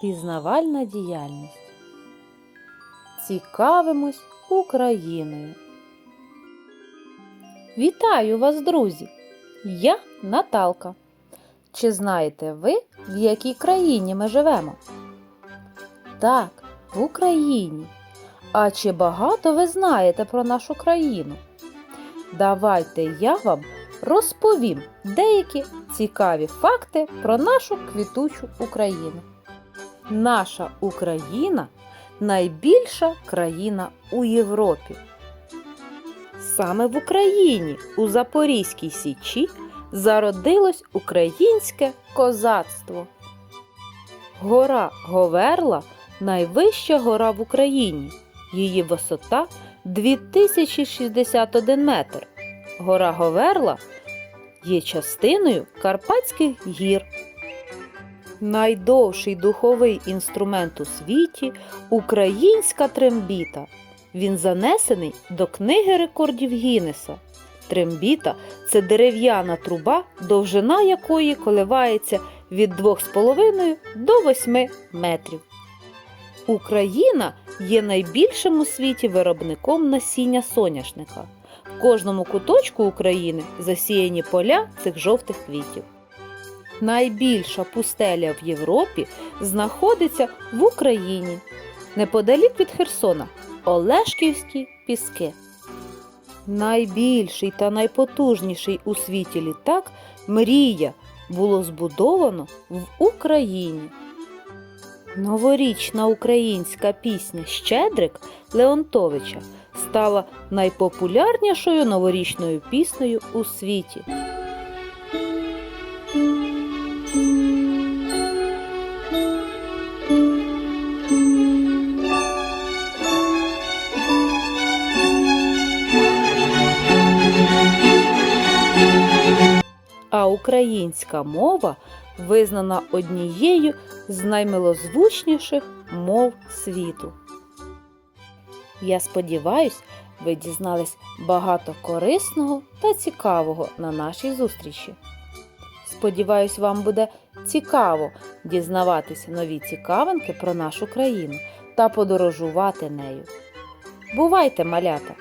Пізнавальна діяльність. Цікавимось Україною. Вітаю вас, друзі! Я Наталка. Чи знаєте ви, в якій країні ми живемо? Так, в Україні. А чи багато ви знаєте про нашу країну? Давайте я вам розповім деякі цікаві факти про нашу квітучу Україну. Наша Україна найбільша країна у Європі. Саме в Україні, у Запорізькій Січі, зародилось українське козацтво. Гора Говерла найвища гора в Україні. Її висота 2061 метр. Гора Говерла є частиною Карпатських гір. Найдовший духовий інструмент у світі українська трембіта. Він занесений до книги рекордів Гіннеса. Трембіта це дерев'яна труба, довжина якої коливається від 2,5 до 8 метрів. Україна є найбільшим у світі виробником насіння соняшника. В кожному куточку України засіяні поля цих жовтих квітів. Найбільша пустеля в Європі знаходиться в Україні, неподалік від Херсона Олешківські піски. Найбільший та найпотужніший у світі літак Мрія було збудовано в Україні. Новорічна українська пісня Щедрик Леонтовича стала найпопулярнішою новорічною піснею у світі. А українська мова визнана однією з наймилозвучніших мов світу. Я сподіваюсь, ви дізнались багато корисного та цікавого на нашій зустрічі. Сподіваюсь, вам буде цікаво дізнаватися нові цікавинки про нашу країну та подорожувати нею. Бувайте, малята!